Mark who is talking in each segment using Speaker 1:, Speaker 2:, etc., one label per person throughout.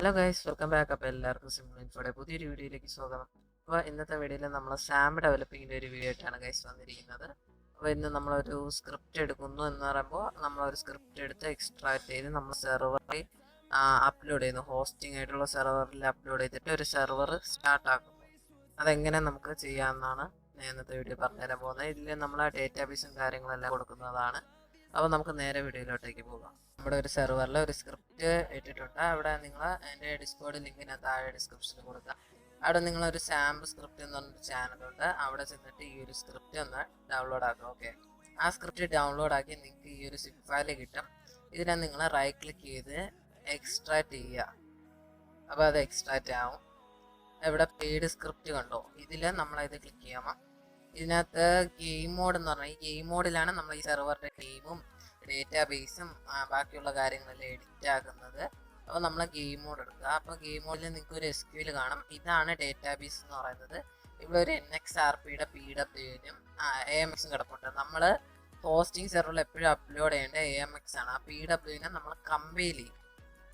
Speaker 1: Hello guys welcome back. അപ്പോൾ എല്ലാവർക്കും simple ഇൻഫോടെ പുതിയൊരു വീഡിയോയിലേക്ക് സ്വാഗതം. അപ്പോൾ ഇന്നത്തെ വീഡിയോയിൽ നമ്മൾ സാം ഡെവലപ്പിങ്ങിന്റെ ഒരു വീഡിയോ ആയിട്ടാണ് ഗൈസ് വന്നിരിക്കുന്നത്. അപ്പോൾ ഇന്ന് നമ്മളൊരു സ്ക്രിപ്റ്റ് എടുക്കുന്നു എന്ന് പറയുമ്പോൾ നമ്മളൊരു സ്ക്രിപ്റ്റ് എടുത്ത് എക്സ്ട്രാക്ട് ചെയ്ത് നമ്മൾ സെർവറിൽ അപ്ലോഡ് ചെയ്യുന്നു. ഹോസ്റ്റിംഗ് ആയിട്ടുള്ള സെർവറിൽ അപ്ലോഡ് ചെയ്തിട്ട് ഒരു സെർവർ സ്റ്റാർട്ട് ആക്കുന്നു. അതെങ്ങനെ നമുക്ക് ചെയ്യാമെന്നാണ് ഞാൻ ഇന്നത്തെ വീഡിയോ പറഞ്ഞുതരാൻ പോകുന്നത്. ഇതിൽ നമ്മൾ ഡേറ്റാബേസും കാര്യങ്ങളെല്ലാം കൊടുക്കുന്നതാണ്. അപ്പോൾ നമുക്ക് നേരെ വീഡിയോയിലോട്ടേക്ക് പോകാം. നമ്മുടെ ഒരു സെർവറിൽ ഒരു സ്ക്രിപ്റ്റ് ഇട്ടിട്ടുണ്ട്. അവിടെ നിങ്ങൾ എന്റെ ഡിസ്കോഡ് ലിങ്കിന് താഴെ ഡിസ്ക്രിപ്ഷനിൽ കൊടുക്കുക അവിടെ നിങ്ങളൊരു സാമ്പിൾ സ്ക്രിപ്റ്റ് എന്ന് പറഞ്ഞൊരു ചാനലുണ്ട് അവിടെ ചെന്നിട്ട് ഈ ഒരു സ്ക്രിപ്റ്റ് ഒന്ന് ഡൗൺലോഡ് ആക്കുക ഓക്കെ ആ സ്ക്രിപ്റ്റ് ഡൗൺലോഡ് ആക്കി നിങ്ങൾക്ക് ഈ ഒരു സിപ്പ് ഫയൽ കിട്ടും. ഇതിനെ നിങ്ങൾ റൈറ്റ് ക്ലിക്ക് ചെയ്ത് എക്സ്ട്രാക്റ്റ് ചെയ്യുക. അപ്പോൾ അത് എക്സ്ട്രാക്റ്റ് ആവും. ഇവിടെ പെയ്ഡ് സ്ക്രിപ്റ്റ് കണ്ടോ? ഇതിൽ നമ്മളത് ക്ലിക്ക് ചെയ്യാമോ ഇതിനകത്ത് ഗെയിം മോഡ് എന്ന് പറഞ്ഞാൽ ഈ ഗെയിം മോഡിലാണ് നമ്മൾ ഈ സെർവറിന്റെ ഗെയിമും ഡേറ്റാബേസും ബാക്കിയുള്ള കാര്യങ്ങളെല്ലാം എഡിറ്റ് ആക്കുന്നത്. അപ്പോൾ നമ്മൾ ഗെയിം മോഡ് എടുക്കുക. അപ്പോൾ ഗെയിം മോഡിൽ നിങ്ങൾക്ക് ഒരു എസ് ക്യു കാണും. ഇതാണ് ഡേറ്റാബേസ് എന്ന് പറയുന്നത്. ഇവിടെ ഒരു എൻ എക്സ് ആർ പിയുടെ പി ഡബ്ല്യുവിനും എ എം എക്സും കിടപ്പുണ്ട്. നമ്മൾ ഹോസ്റ്റിംഗ് സെർവറിൽ എപ്പോഴും അപ്ലോഡ് ചെയ്യേണ്ട എ എം എക്സ് ആണ്. ആ പി ഡബ്ല്യുവിനെ നമ്മൾ കമ്പൈൽ ചെയ്യും.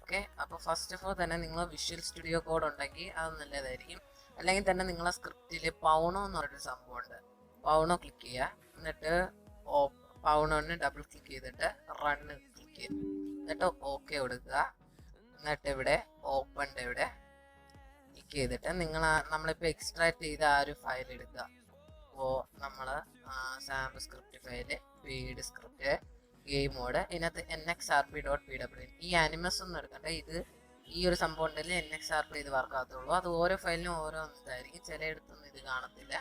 Speaker 1: ഓക്കെ അപ്പോൾ ഫസ്റ്റ് ഓഫ് ഓൾ തന്നെ നിങ്ങൾ വിഷ്വൽ സ്റ്റുഡിയോ കോഡ് ഉണ്ടെങ്കിൽ അത് നല്ലതായിരിക്കും അല്ലെങ്കിൽ തന്നെ നിങ്ങളെ സ്ക്രിപ്റ്റിൽ പൗണോ എന്ന് പറഞ്ഞൊരു സംഭവമുണ്ട്. പൗണോ ക്ലിക്ക് ചെയ്യുക. എന്നിട്ട് പൗണോന് ഡബിൾ ക്ലിക്ക് ചെയ്തിട്ട് റണ്ണ് ക്ലിക്ക് ചെയ്യുക. എന്നിട്ട് ഓക്കെ കൊടുക്കുക. എന്നിട്ട് ഇവിടെ ഓപ്പണിന്റെ ഇവിടെ ക്ലിക്ക് ചെയ്തിട്ട് നിങ്ങൾ നമ്മളിപ്പോൾ എക്സ്ട്രാക്ട് ചെയ്ത ആ ഒരു ഫയൽ എടുക്കുക. അപ്പോൾ നമ്മൾ സാമ്പിൾ സ്ക്രിപ്റ്റ് ഫയൽ വീഡ് സ്ക്രിപ്റ്റ് ഗെയിം മോഡ് ഇതിനകത്ത് N X R P dot P W ഈ ആനിമസ് ഒന്നും എടുക്കണ്ട. ഇത് ഈ ഒരു സംഭവം ഉണ്ടെങ്കിൽ എൻ എക്സ് ആർ പി ഇത് വർക്കാകത്തുള്ളൂ അത് ഓരോ ഫയലിനും ഓരോ ഇതായിരിക്കും. ചിലയിടത്തൊന്നും ഇത് കാണത്തില്ല.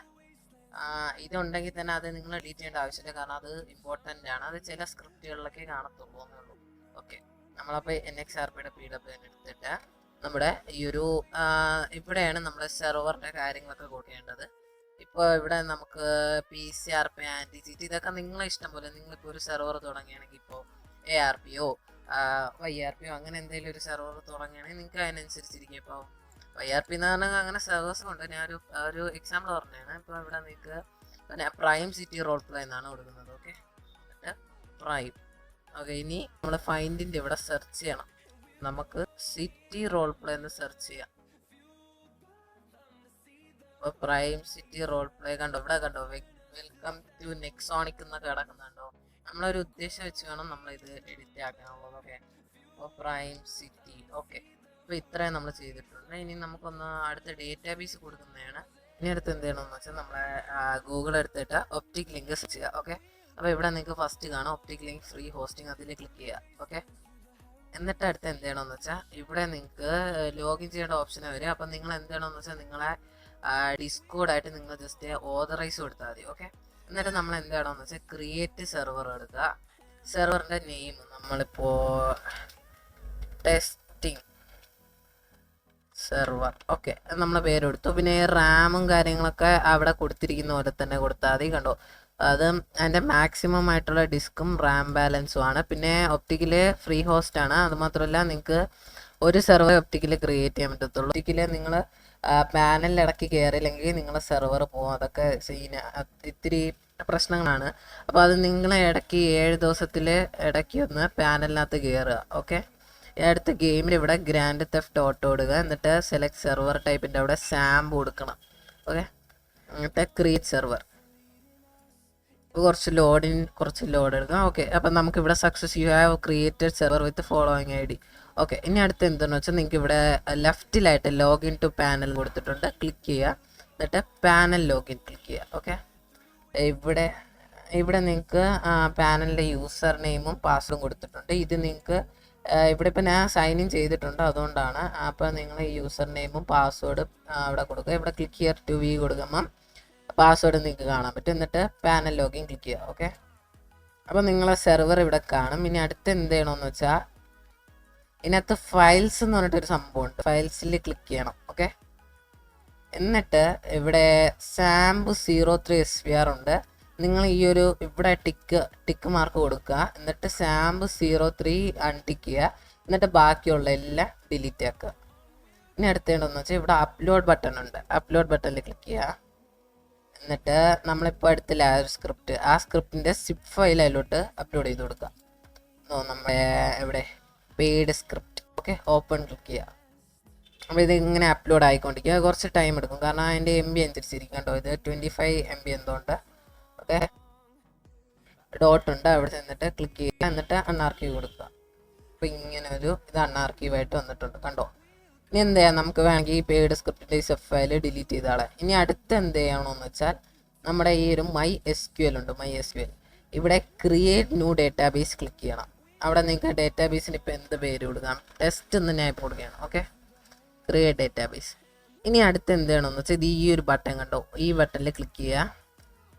Speaker 1: ഇതുണ്ടെങ്കിൽ തന്നെ അത് നിങ്ങൾ എഡിറ്റ് ചെയ്യേണ്ട ആവശ്യമില്ല. കാരണം അത് ഇമ്പോർട്ടന്റ് ആണ്. അത് ചില സ്ക്രിപ്റ്റുകളിലൊക്കെ കാണത്തുള്ളൂ എന്നുള്ളൂ. ഓക്കെ നമ്മളപ്പോൾ എൻ എക്സ് ആർ പിയുടെ പി ഡബ്ല്യു എടുത്തിട്ട് നമ്മുടെ ഈ ഒരു ഇവിടെയാണ് നമ്മുടെ സെർവറിന്റെ കാര്യങ്ങളൊക്കെ കൂട്ടേണ്ടത് ഇപ്പോൾ ഇവിടെ നമുക്ക് P C R P anti T ഇതൊക്കെ നിങ്ങളെ ഇഷ്ടം പോലെ. നിങ്ങളിപ്പോൾ ഒരു സെർവർ തുടങ്ങുകയാണെങ്കിൽ ഇപ്പോൾ എ ആർ പിയോ വൈ ആർ പിയോ അങ്ങനെ എന്തെങ്കിലും ഒരു സെർവർ തുടങ്ങുകയാണെങ്കിൽ നിങ്ങൾക്ക് അതിനനുസരിച്ചിരിക്കും. ഇപ്പോൾ വൈ ആർ പി എന്ന് പറഞ്ഞാൽ അങ്ങനെ സെർവേഴ്സ് ഉണ്ട്. ഞാൻ ഒരു ഒരു എക്സാമ്പിൾ പറഞ്ഞാണ്. ഇപ്പോൾ ഇവിടെ നിങ്ങൾക്ക് പിന്നെ പ്രൈം സിറ്റി റോൾ പ്ലേ എന്നാണ് കൊടുക്കുന്നത്. ഓക്കെ പ്രൈം ഓക്കെ ഇനി നമ്മൾ ഫൈൻഡിന്റെ ഇവിടെ സെർച്ച് ചെയ്യണം. നമുക്ക് സിറ്റി റോൾ പ്ലേ എന്ന് സെർച്ച് ചെയ്യാം. ഇപ്പോൾ പ്രൈം സിറ്റി റോൾ പ്ലേ കണ്ടോ? ഇവിടെ കണ്ടോ? വെൽക്കം ടു നെക്സോണിക് എന്നൊക്കെ കിടക്കുന്നുണ്ടോ നമ്മളൊരു ഉദ്ദേശം വെച്ച് വേണം നമ്മൾ ഇത് എഡിറ്റ് ആക്കാനുള്ളത്. ഓക്കെ അപ്പോൾ പ്രൈം സിറ്റി ഓക്കെ അപ്പോൾ ഇത്രയും നമ്മൾ ചെയ്തിട്ടുണ്ട്. ഇനി നമുക്കൊന്ന് അടുത്ത ഡേറ്റാബേസ് കൊടുക്കുന്നതാണ്. ഇനി അടുത്ത് എന്ത് ചെയ്യണമെന്ന് വെച്ചാൽ നമ്മളെ ഗൂഗിൾ എടുത്തിട്ട് ഒപ്റ്റിക് ലിങ്ക് സെർച്ച് ചെയ്യുക ഓക്കെ അപ്പോൾ ഇവിടെ നിങ്ങൾക്ക് ഫസ്റ്റ് കാണാം ഒപ്റ്റിക് ലിങ്ക് ഫ്രീ ഹോസ്റ്റിംഗ് അതിൽ ക്ലിക്ക് ചെയ്യുക ഓക്കെ എന്നിട്ട് അടുത്ത് എന്ത് ചെയ്യണമെന്ന് വെച്ചാൽ ഇവിടെ നിങ്ങൾക്ക് ലോഗിൻ ചെയ്യേണ്ട ഓപ്ഷൻ വരും. അപ്പം നിങ്ങൾ എന്ത് ചെയ്യണമെന്ന് വെച്ചാൽ നിങ്ങളെ ഡിസ്കോഡായിട്ട് നിങ്ങൾ ജസ്റ്റ് ഓതറൈസ് കൊടുത്താൽ മതി ഓക്കെ എന്നിട്ട് നമ്മൾ എന്ത് ചെയ്യണമെന്ന് വെച്ചാൽ ക്രിയേറ്റ് സെർവർ എടുക്കുക. സെർവറിന്റെ നെയിം നമ്മളിപ്പോൾ ടെസ്റ്റിംഗ് സെർവർ. ഓക്കെ നമ്മളെ പേരെടുത്തു പിന്നെ റാമും കാര്യങ്ങളൊക്കെ അവിടെ കൊടുത്തിരിക്കുന്ന പോലെ തന്നെ കൊടുത്താൽ മതി കണ്ടോ? അത് അതിന്റെ മാക്സിമം ആയിട്ടുള്ള ഡിസ്കും റാം ബാലൻസും ആണ്. പിന്നെ ഒപ്റ്റിക്കൽ ഫ്രീ ഹോസ്റ്റ് ആണ്. അതുമാത്രമല്ല നിങ്ങൾക്ക് ഒരു സെർവർ ഒപ്റ്റിക്കൽ ക്രിയേറ്റ് ചെയ്യാൻ പറ്റത്തുള്ളൂ. ഒപ്റ്റിക്കൽ നിങ്ങൾ പാനലിൽ ഇടയ്ക്ക് കയറിയില്ലെങ്കിൽ നിങ്ങളെ സെർവർ പോകും. അതൊക്കെ സീന ഇത്തിരി പ്രശ്നങ്ങളാണ്. അപ്പോൾ അത് നിങ്ങൾ ഇടയ്ക്ക് ഏഴ് ദിവസത്തിൽ ഇടയ്ക്ക് ഒന്ന് പാനലിനകത്ത് കയറുക. ഓക്കെ? അടുത്ത ഗെയിമിൽ ഇവിടെ ഗ്രാൻഡ് തെഫ്റ്റ് ഓട്ടോ ഇടുക. എന്നിട്ട് സെലക്ട് സെർവർ ടൈപ്പിന്റെ അവിടെ സാമ്പ് കൊടുക്കണം. ഓക്കെ എന്നിട്ട് ക്രിയേറ്റ് സെർവർ കുറച്ച് ലോഡിൻ കുറച്ച് ലോഡ് എടുക്കാം. ഓക്കെ അപ്പം നമുക്ക് ഇവിടെ success you have created server with following I D okay ഇനി അടുത്ത് എന്താണെന്ന് വെച്ചാൽ നിങ്ങൾക്ക് ഇവിടെ ലെഫ്റ്റിലായിട്ട് ലോഗിൻ ടു പാനൽ കൊടുത്തിട്ടുണ്ട്. ക്ലിക്ക് ചെയ്യുക. എന്നിട്ട് പാനൽ ലോഗിൻ ക്ലിക്ക് ചെയ്യുക. ഓക്കെ ഇവിടെ ഇവിടെ നിങ്ങൾക്ക് പാനലിന്റെ യൂസർ നെയിമും പാസ്വേഡും കൊടുത്തിട്ടുണ്ട്. ഇത് നിങ്ങൾക്ക് ഇവിടെ ഇപ്പം ഞാൻ സൈൻ ഇൻ ചെയ്തിട്ടുണ്ട് അതുകൊണ്ടാണ്. അപ്പോൾ നിങ്ങൾ യൂസർ നെയിമും പാസ്വേഡും അവിടെ കൊടുക്കുക. ഇവിടെ ക്ലിക്ക് ഹിയർ ടു വി കൊടുക്കുമ്പം പാസ്വേഡ് നിങ്ങൾക്ക് കാണാൻ പറ്റും. എന്നിട്ട് പാനൽ ലോഗിൻ ക്ലിക്ക് ചെയ്യുക ഓക്കെ അപ്പോൾ നിങ്ങളെ സെർവർ ഇവിടെ കാണും. ഇനി അടുത്ത് എന്ത് ചെയ്യണമെന്ന് വെച്ചാൽ ഇതിനകത്ത് ഫയൽസ് എന്ന് പറഞ്ഞിട്ടൊരു സംഭവമുണ്ട് ഫയൽസിൽ ക്ലിക്ക് ചെയ്യണം ഓക്കെ എന്നിട്ട് ഇവിടെ samp zero three S V R ഉണ്ട്. നിങ്ങൾ ഈ ഒരു ഇവിടെ ടിക്ക് ടിക്ക് മാർക്ക് കൊടുക്കുക. എന്നിട്ട് സാമ്പ് സീറോ ത്രീ അൺടിക്ക് ചെയ്യുക. എന്നിട്ട് ബാക്കിയുള്ള എല്ലാം ഡിലീറ്റ് ആക്കുക. ഇനി അടുത്തേണ്ടെന്ന് വെച്ചാൽ ഇവിടെ അപ്ലോഡ് ബട്ടൺ ഉണ്ട്. അപ്ലോഡ് ബട്ടണിൽ ക്ലിക്ക് ചെയ്യുക. എന്നിട്ട് നമ്മളിപ്പോൾ എടുത്തില്ല ആ ഒരു സ്ക്രിപ്റ്റ് ആ സ്ക്രിപ്റ്റിന്റെ സിപ്പ് ഫയൽ അതിലോട്ട് അപ്ലോഡ് ചെയ്ത് കൊടുക്കുക. നമ്മുടെ ഇവിടെ paid script okay open click ചെയ്യുക. അപ്പോൾ ഇത് ഇങ്ങനെ അപ്ലോഡ് ആയിക്കൊണ്ടിരിക്കുക. കുറച്ച് ടൈം എടുക്കും. കാരണം അതിന്റെ എം ബി അനുസരിച്ചിരിക്കും കേട്ടോ. ഇത് ട്വന്റി ഫൈവ് എം ബി എന്തുകൊണ്ട് ഓക്കെ. ഡോട്ട് ഉണ്ട് അവിടെ ചെന്നിട്ട് ക്ലിക്ക് ചെയ്യുക എന്നിട്ട് അണ്ണാർക്കി കൊടുക്കുക. അപ്പോൾ ഇങ്ങനെ ഒരു ഇത് അണ്ണാർക്കീവായിട്ട് വന്നിട്ടുണ്ട് കണ്ടോ? ഇനി എന്ത് ചെയ്യാം? നമുക്ക് വേണമെങ്കിൽ ഈ പേഡ് സ്ക്രിപ്റ്റിന്റെ ഈ സെഫ് ഫയൽ ഡിലീറ്റ് ചെയ്താളെ ഇനി അടുത്ത് എന്ത് ചെയ്യണമെന്ന് വെച്ചാൽ നമ്മുടെ ഈ ഒരു മൈ എസ് ക്യു എൽ ഉണ്ട് മൈ എസ് ക്യു എൽ ഇവിടെ ക്രിയേറ്റ് ന്യൂ ഡേറ്റാബേസ് ക്ലിക്ക് ചെയ്യണം. അവിടെ നിങ്ങൾക്ക് ഡേറ്റാബേസിന് ഇപ്പോൾ എന്ത് പേര് കൊടുക്കാം? ടെസ്റ്റ് എന്ന് ഞാൻ ഇപ്പോൾ കൊടുക്കുകയാണ് ഓക്കെ ക്രിയേറ്റ് ഡേറ്റാബേസ് ഇനി അടുത്ത് എന്ത് ചെയ്യണമെന്ന് വെച്ചാൽ ഇത് ഈ ഒരു ബട്ടൺ കണ്ടോ? ഈ ബട്ടണിൽ ക്ലിക്ക് ചെയ്യുക.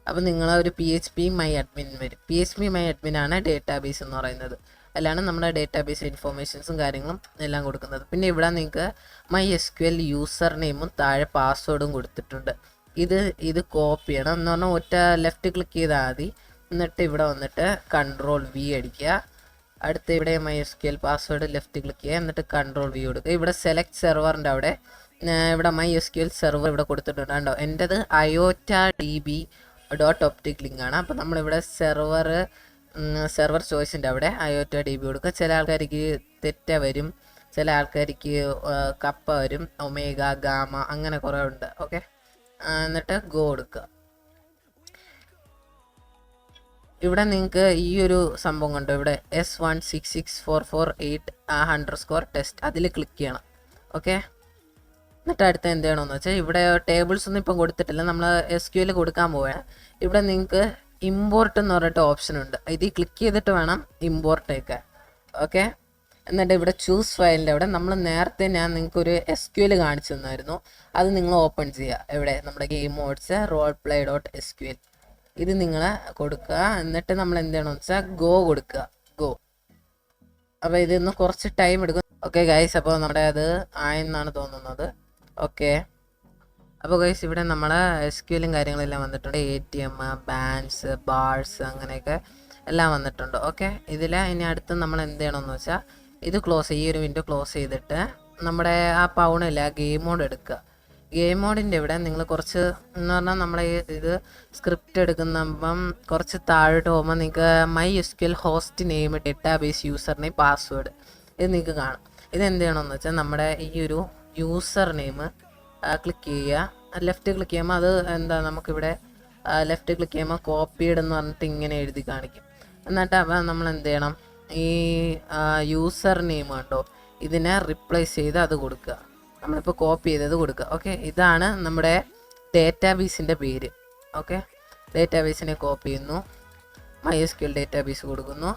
Speaker 1: അപ്പോൾ നിങ്ങൾ ഒരു P H P my admin വരും. P H P my admin ആണ് ഡേറ്റാബേസ് എന്ന് പറയുന്നത്. അതിലാണ് നമ്മുടെ ഡേറ്റാബേസ് ഇൻഫോർമേഷൻസും കാര്യങ്ങളും എല്ലാം കൊടുക്കുന്നത്. പിന്നെ ഇവിടെ നിങ്ങൾക്ക് my S Q L user നെയിമും താഴെ പാസ്വേഡും കൊടുത്തിട്ടുണ്ട്. ഇത് ഇത് കോപ്പി ചെയ്യണം. എന്ന് പറഞ്ഞാൽ ഒറ്റ ലെഫ്റ്റ് ക്ലിക്ക് ചെയ്താൽ മതി. എന്നിട്ട് ഇവിടെ വന്നിട്ട് കൺട്രോൾ വി അടിക്കുക. അടുത്ത് ഇവിടെ my S Q L password left click ചെയ്യുക. എന്നിട്ട് കൺട്രോൾ വി കൊടുക്കുക. ഇവിടെ സെലക്ട് സെർവറിന്റെ അവിടെ. ഇവിടെ my S Q L server ഇവിടെ കൊടുത്തിട്ടുണ്ട്. കണ്ടോ? എന്റെത് അയോറ്റ D B dot optic link ആണ്. അപ്പോൾ നമ്മളിവിടെ സെർവർ സെർവർ ചോയ്സിന്റെ അവിടെ അയോറ്റ ഡി ബി കൊടുക്കുക. ചില ആൾക്കാർക്ക് തെറ്റ വരും. ചില ആൾക്കാർക്ക് കപ്പ വരും. ഒമേഗ ഗാമ അങ്ങനെ കുറേ ഉണ്ട്. ഓക്കെ എന്നിട്ട് ഗോ കൊടുക്കുക. ഇവിടെ നിങ്ങൾക്ക് ഈ ഒരു സംഭവം കണ്ടോ? ഇവിടെ S one six six four four eight hundred score test അതിൽ ക്ലിക്ക് ചെയ്യണം. ഓക്കെ എന്നിട്ട് അടുത്ത എന്ത് ചെയ്യണമെന്ന് വെച്ചാൽ ഇവിടെ ടേബിൾസ് ഒന്നും ഇപ്പം കൊടുത്തിട്ടില്ല. നമ്മൾ എസ് ക്യു കൊടുക്കാൻ പോവുകയാണ് ഇവിടെ നിങ്ങൾക്ക് ഇമ്പോർട്ട് എന്ന് പറഞ്ഞിട്ട് ഓപ്ഷൻ ഉണ്ട്. ഇതിൽ ക്ലിക്ക് ചെയ്തിട്ട് വേണം ഇമ്പോർട്ട് ഒക്കെ. ഓക്കെ എന്നിട്ട് ഇവിടെ ചൂസ് ഫയലിന്റെ അവിടെ നമ്മൾ നേരത്തെ ഞാൻ നിങ്ങൾക്ക് ഒരു എസ് ക്യു കാണിച്ചു തന്നായിരുന്നു. അത് നിങ്ങൾ ഓപ്പൺ ചെയ്യുക എവിടെ? നമ്മുടെ game mods role play dot S Q L ഇത് നിങ്ങൾ കൊടുക്കുക. എന്നിട്ട് നമ്മൾ എന്ത് ചെയ്യണമെന്ന് വെച്ചാൽ ഗോ കൊടുക്കുക. ഗോ അപ്പോൾ ഇതിന്ന് കുറച്ച് ടൈം എടുക്കും. ഓക്കെ ഗൈസ് അപ്പോൾ നമ്മുടെ അത് ആയെന്നാണ് തോന്നുന്നത്. ഓക്കെ. അപ്പോൾ ഗൈസ് ഇവിടെ നമ്മൾ എസ് ക്യൂലും കാര്യങ്ങളെല്ലാം വന്നിട്ടുണ്ട്. A T M bans bars അങ്ങനെയൊക്കെ എല്ലാം വന്നിട്ടുണ്ട്. ഓക്കെ. ഇതിൽ ഇനി അടുത്ത് നമ്മൾ എന്ത് ചെയ്യണമെന്ന് വെച്ചാൽ ഇത് ക്ലോസ് ഈ ഒരു വിൻഡോ ക്ലോസ് ചെയ്തിട്ട് നമ്മുടെ ആ പൗണില്ല ഗെയിം മോഡ് എടുക്കുക. ഗെയിം മോഡിന്റെ ഇവിടെ നിങ്ങൾ കുറച്ച് എന്ന് പറഞ്ഞാൽ നമ്മളെ ഇത് സ്ക്രിപ്റ്റ് എടുക്കുന്നപ്പം കുറച്ച് താഴോട്ട് പോകുമ്പോൾ നിങ്ങൾക്ക് my S Q L host name database user name password ഇത് നിങ്ങൾക്ക് കാണും. ഇത് എന്ത് ചെയ്യണമെന്ന് വെച്ചാൽ നമ്മുടെ ഈ ഒരു യൂസർ നെയിം ക്ലിക്ക് ചെയ്യുക. ലെഫ്റ്റ് ക്ലിക്ക് ചെയ്യുമ്പോൾ അത് എന്താ നമുക്കിവിടെ ലെഫ്റ്റ് ക്ലിക്ക് ചെയ്യുമ്പോൾ കോപ്പീഡ് എന്ന് പറഞ്ഞിട്ട് ഇങ്ങനെ എഴുതി കാണിക്കും. എന്നിട്ട് അവ നമ്മൾ എന്ത് ചെയ്യണം? ഈ യൂസർ നെയിം ഉണ്ടോ ഇതിനെ റിപ്ലേസ് ചെയ്ത് അത് കൊടുക്കുക. നമ്മളിപ്പോൾ കോപ്പി ചെയ്തത് കൊടുക്കുക. ഓക്കെ ഇതാണ് നമ്മുടെ ഡേറ്റാബേസിന്റെ പേര്. ഓക്കെ ഡേറ്റാബേസിനെ കോപ്പി ചെയ്യുന്നു. മൈ എസ് ക്യു ഡേറ്റാബേസ് കൊടുക്കുന്നു.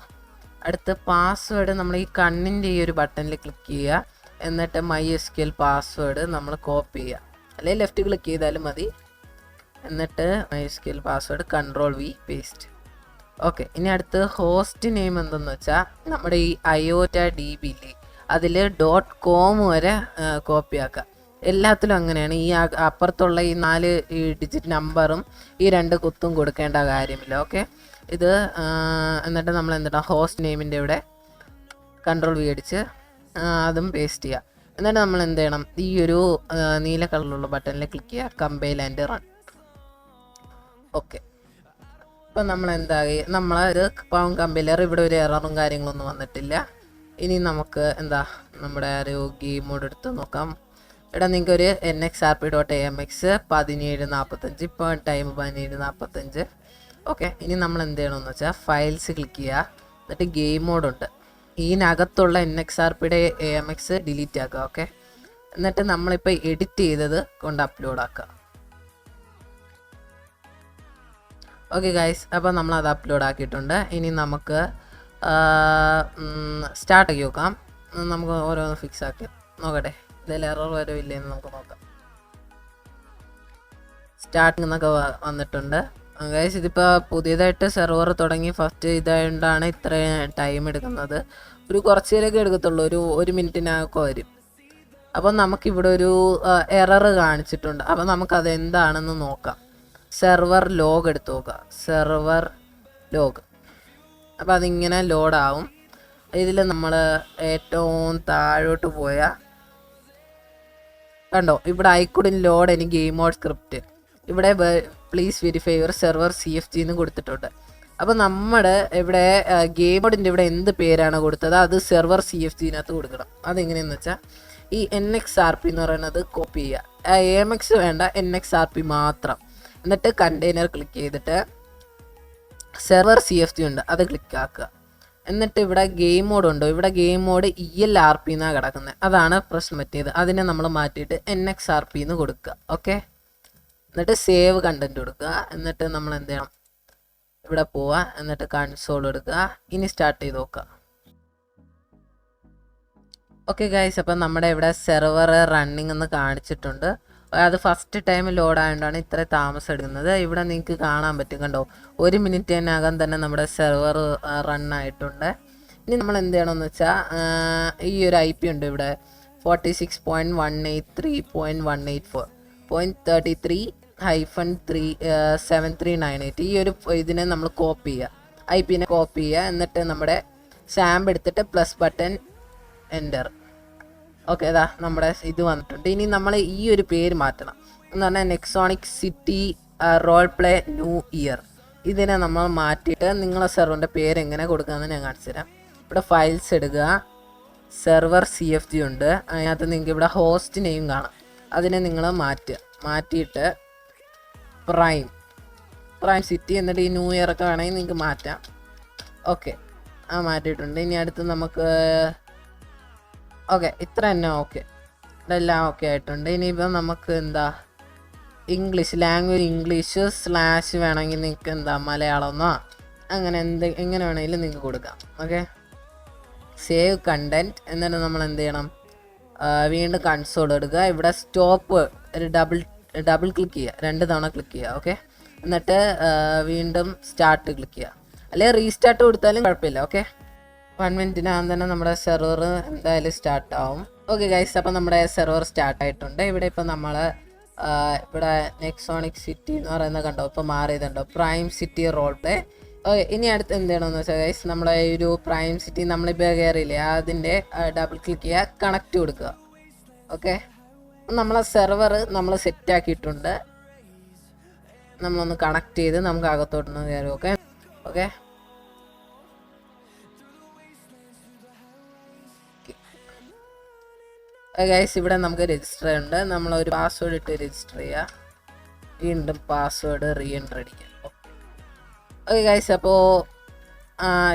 Speaker 1: അടുത്ത് പാസ്വേഡ് നമ്മൾ ഈ കണ്ണിന്റെ ഈ ഒരു ബട്ടണിൽ ക്ലിക്ക് ചെയ്യുക. എന്നിട്ട് my S Q L password നമ്മൾ കോപ്പി ചെയ്യുക അല്ലെങ്കിൽ ലെഫ്റ്റ് ക്ലിക്ക് ചെയ്താലും മതി. എന്നിട്ട് my S Q L password control V paste okay ഇനി അടുത്ത് ഹോസ്റ്റ് നെയിം എന്തെന്ന് വെച്ചാൽ നമ്മുടെ ഈ അയോറ്റ ഡി ബി ഇല്ലേ അതിൽ ഡോട്ട് കോം വരെ കോപ്പി ആക്കുക എല്ലാത്തിലും അങ്ങനെയാണ്. ഈ അപ്പുറത്തുള്ള ഈ നാല് ഈ ഡിജിറ്റ് നമ്പറും ഈ രണ്ട് കുത്തും കൊടുക്കേണ്ട കാര്യമില്ല. ഓക്കെ ഇത് എന്നിട്ട് നമ്മൾ എന്താണ് ഹോസ്റ്റ് നെയിമിന്റെ ഇവിടെ കൺട്രോൾ വി അടിച്ച് അതും പേസ്റ്റ് ചെയ്യുക എന്നിട്ട് നമ്മൾ എന്ത് ചെയ്യണം? ഈ ഒരു നീല കളറിലുള്ള ബട്ടണിൽ ക്ലിക്ക് ചെയ്യുക. കമ്പൈൽ ആൻഡ് റൺ ഓക്കെ ഇപ്പം നമ്മൾ എന്തായി? നമ്മൾ ഒരു പാവം കമ്പൈലർ ഇവിടെ ഒരു എററും കാര്യങ്ങളൊന്നും വന്നിട്ടില്ല. ഇനി നമുക്ക് എന്താ? നമ്മുടെ ഒരു ഗെയിം എടുത്ത് നോക്കാം. ഇവിടെ നിങ്ങൾക്ക് ഒരു N X R P dot M X പതിനേഴ് നാൽപ്പത്തഞ്ച് ഇപ്പോൾ ടൈം പതിനേഴ് നാൽപ്പത്തഞ്ച് ഓക്കെ ഇനി നമ്മൾ എന്ത് ചെയ്യണമെന്ന് വെച്ചാൽ ഫയൽസ് ക്ലിക്ക് ചെയ്യുക. എന്നിട്ട് ഗെയിം മോഡുണ്ട് ഇതിനകത്തുള്ള എൻ എക്സ് ആർ പിയുടെ എ എം എക്സ് ഡിലീറ്റ് ആക്കുക ഓക്കെ എന്നിട്ട് നമ്മളിപ്പോൾ എഡിറ്റ് ചെയ്തത് കൊണ്ട് അപ്ലോഡ് ആക്കുക. ഓക്കെ ഗൈസ് അപ്പോൾ അത് അപ്ലോഡ് ആക്കിയിട്ടുണ്ട്. ഇനി നമുക്ക് സ്റ്റാർട്ട് ആക്കി നോക്കാം. നമുക്ക് ഓരോന്ന് ഫിക്സ് ആക്കി നോക്കട്ടെ. ഇതെല്ലാം എറർ വരോ ഇല്ലേന്ന് നമുക്ക് നോക്കാം. സ്റ്റാർട്ടിങ് എന്നൊക്കെ വന്നിട്ടുണ്ട്. ഗൈസ് ഇതിപ്പോൾ പുതിയതായിട്ട് സെർവർ തുടങ്ങി ഫസ്റ്റ് ഇതായതുകൊണ്ടാണ് ഇത്രയും ടൈം എടുക്കുന്നത്. ഒരു കുറച്ച് നേരമൊക്കെ എടുക്കത്തുള്ളൂ. ഒരു ഒരു മിനിറ്റിനൊക്കെ വരും. അപ്പോൾ നമുക്കിവിടെ ഒരു എറർ കാണിച്ചിട്ടുണ്ട്. അപ്പോൾ നമുക്കത് എന്താണെന്ന് നോക്കാം. സെർവർ ലോഗ് എടുത്ത് നോക്കുക സെർവർ ലോഗ് അപ്പം അതിങ്ങനെ ലോഡാവും ഇതിൽ നമ്മൾ ഏറ്റവും താഴോട്ട് പോയാൽ കണ്ടോ? ഇവിടെ ഐക്കുഡിൻ ലോഡ് എനിക്ക് ഗെയിം മോഡ് സ്ക്രിപ്റ്റ് ഇവിടെ please verify your server C F G എന്ന് കൊടുത്തിട്ടുണ്ട്. അപ്പോൾ നമ്മുടെ ഇവിടെ ഗെയിം മോഡിന്റെ ഇവിടെ എന്ത് പേരാണ് കൊടുത്തത് അത് സെർവർ സി എഫ് ജിനകത്ത് കൊടുക്കണം. അതെങ്ങനെയെന്ന് വെച്ചാൽ ഈ എൻ എക്സ് ആർ പി എന്ന് പറയുന്നത് കോപ്പി ചെയ്യുക എ എക്സ് വേണ്ട എൻ എക്സ് ആർ പി മാത്രം. എന്നിട്ട് കണ്ടെയ്നർ ക്ലിക്ക് ചെയ്തിട്ട് സെർവർ സി എഫ് ജി ഉണ്ട് അത് ക്ലിക്ക് ആക്കുക. എന്നിട്ട് ഇവിടെ ഗെയിം മോഡ് ഉണ്ടോ? ഇവിടെ game mode E L R P എന്നാണ് കിടക്കുന്നത് അതാണ് പ്രശ്നം പറ്റിയത്. അതിനെ നമ്മൾ മാറ്റിയിട്ട് എൻ എക്സ് ആർ പി എന്ന് കൊടുക്കുക. ഓക്കെ എന്നിട്ട് സേവ് കണ്ടന്റ് കൊടുക്കുക. എന്നിട്ട് നമ്മൾ എന്ത് ചെയ്യണം? ഇവിടെ പോവുക. എന്നിട്ട് കൺസോൾ എടുക്കുക. ഇനി സ്റ്റാർട്ട് ചെയ്ത് നോക്കുക. ഓക്കെ ഗൈസ് അപ്പം നമ്മുടെ ഇവിടെ സെർവർ റണ്ണിങ് എന്ന് കാണിച്ചിട്ടുണ്ട്. അത് ഫസ്റ്റ് ടൈം ലോഡ് ആയതുകൊണ്ടാണ് ഇത്ര താമസം എടുക്കുന്നത്. ഇവിടെ നിങ്ങൾക്ക് കാണാൻ പറ്റും കണ്ടോ? ഒരു മിനിറ്റിനകം തന്നെ നമ്മുടെ സെർവർ റൺ ആയിട്ടുണ്ട്. ഇനി നമ്മൾ എന്ത് ചെയ്യണമെന്ന് വെച്ചാൽ ഈ ഒരു ഐ പി ഉണ്ട് ഇവിടെ. Forty six point one eight three point one eight four point thirty three hyphen three seven three nine eight ഈ ഒരു ഇതിനെ നമ്മൾ കോപ്പി ചെയ്യുക. ഐ പിന്നെ കോപ്പി ചെയ്യുക. എന്നിട്ട് നമ്മുടെ സ്റ്റാമ്പ് എടുത്തിട്ട് പ്ലസ് ബട്ടൺ എന്റർ ഓക്കെ അതാ നമ്മുടെ ഇത് വന്നിട്ടുണ്ട്. ഇനി നമ്മൾ ഈ ഒരു പേര് മാറ്റണം. എന്ന് പറഞ്ഞാൽ Nexonic city role play new year ഇതിനെ നമ്മൾ മാറ്റിയിട്ട് നിങ്ങളെ സെർവറിന്റെ പേര് എങ്ങനെ കൊടുക്കാമെന്ന് ഞാൻ കാണിച്ചു തരാം. ഇവിടെ ഫയൽസ് എടുക്കുക സെർവർ സി എഫ് ജി ഉണ്ട്. അതിനകത്ത് നിങ്ങൾക്ക് ഇവിടെ ഹോസ്റ്റ് നെയിം കാണാം. അതിനെ നിങ്ങൾ മാറ്റുക. മാറ്റിയിട്ട് പ്രൈം പ്രൈം സിറ്റി എന്നിട്ട് ഈ ന്യൂ ഇയർ ഒക്കെ വേണമെങ്കിൽ നിങ്ങൾക്ക് മാറ്റാം. ഓക്കെ ആ മാറ്റിയിട്ടുണ്ട്. ഇനി അടുത്ത് നമുക്ക് ഓക്കെ ഇത്ര തന്നെ ഓക്കെ ഇതെല്ലാം ഓക്കെ ആയിട്ടുണ്ട്. ഇനിയിപ്പോൾ നമുക്ക് എന്താ ഇംഗ്ലീഷ് ലാംഗ്വേജ് ഇംഗ്ലീഷ് സ്ലാഷ് വേണമെങ്കിൽ നിങ്ങൾക്ക് എന്താ മലയാളമെന്നോ അങ്ങനെ എന്ത് എങ്ങനെ വേണമെങ്കിലും നിങ്ങൾക്ക് കൊടുക്കാം. ഓക്കെ സേവ് കണ്ടന്റ് എന്നിട്ട് നമ്മൾ എന്ത് ചെയ്യണം? വീണ്ടും കൺസോൾ എടുക്കുക ഇവിടെ സ്റ്റോപ്പ് ഒരു ഡബിൾ ഡബിൾ ക്ലിക്ക് ചെയ്യുക. രണ്ട് തവണ ക്ലിക്ക് ചെയ്യുക ഓക്കെ എന്നിട്ട് വീണ്ടും സ്റ്റാർട്ട് ക്ലിക്ക് ചെയ്യുക. അല്ലെങ്കിൽ റീസ്റ്റാർട്ട് കൊടുത്താലും കുഴപ്പമില്ല ഓക്കെ വൺ മിനിറ്റിനകം തന്നെ നമ്മുടെ സെർവർ എന്തായാലും സ്റ്റാർട്ട് ആവും. ഓക്കെ ഗൈസ് അപ്പം നമ്മുടെ സെർവർ സ്റ്റാർട്ട് ആയിട്ടുണ്ട്. ഇവിടെ ഇപ്പം നമ്മൾ ഇവിടെ നെക്സോണിക് സിറ്റി എന്ന് പറയുന്നത് കണ്ടോ? ഇപ്പോൾ മാറിയതുണ്ടോ? Prime city role play okay ഇനി അടുത്ത് എന്ത് ചെയ്യണമെന്ന് വെച്ചാൽ ഗൈസ് നമ്മളെ ഈ ഒരു പ്രൈം സിറ്റി നമ്മളിപ്പോൾ കയറിയില്ലേ അതിന്റെ ഡബിൾ ക്ലിക്ക് ചെയ്യുക കണക്റ്റ് കൊടുക്കുക. ഓക്കെ നമ്മളെ സെർവർ നമ്മൾ സെറ്റ് ആക്കിയിട്ടുണ്ട്. നമ്മളൊന്ന് കണക്ട് ചെയ്ത് നമുക്ക് അകത്തോട്ടൊന്ന് കയറും ഓക്കെ ഓക്കെ ഗൈസ് ഇവിടെ നമുക്ക് രജിസ്റ്റർ ഉണ്ട്. നമ്മൾ ഒരു പാസ്വേഡ് ഇട്ട് രജിസ്റ്റർ ചെയ്യുക വീണ്ടും പാസ്വേഡ് റീ എന്റർ അടിക്കുക ഓക്കെ ഗൈസ് അപ്പോൾ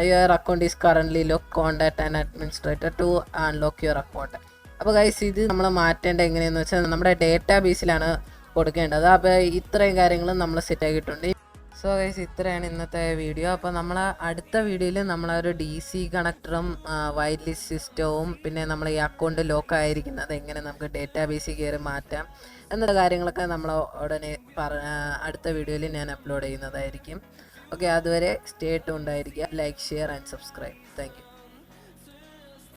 Speaker 1: your account is currently lock contact and administrator to unlock your account അപ്പോൾ ഗൈസ് ഇത് നമ്മൾ മാറ്റേണ്ട എങ്ങനെയെന്ന് വെച്ചാൽ നമ്മുടെ ഡേറ്റാ ബേസിലാണ് കൊടുക്കേണ്ടത്. അപ്പോൾ ഇത്രയും കാര്യങ്ങളും നമ്മൾ സെറ്റ് ആക്കിയിട്ടുണ്ട്. സോ ഗൈസ് ഇത്രയാണ് ഇന്നത്തെ വീഡിയോ അപ്പോൾ നമ്മൾ അടുത്ത വീഡിയോയിൽ നമ്മളൊരു ഡി സി കണക്ടറും വയർലെസ് സിസ്റ്റവും പിന്നെ നമ്മൾ ഈ അക്കൗണ്ട് ലോക്ക് ആയിരിക്കുന്നത് എങ്ങനെ നമുക്ക് ഡേറ്റാ ബേസിൽ കയറി മാറ്റാം എന്നുള്ള കാര്യങ്ങളൊക്കെ നമ്മൾ ഉടനെ പറ അടുത്ത വീഡിയോയിൽ ഞാൻ അപ്ലോഡ് ചെയ്യുന്നതായിരിക്കും. ഓക്കെ അതുവരെ സ്റ്റേ ഉണ്ടായിരിക്കുക like share and subscribe thank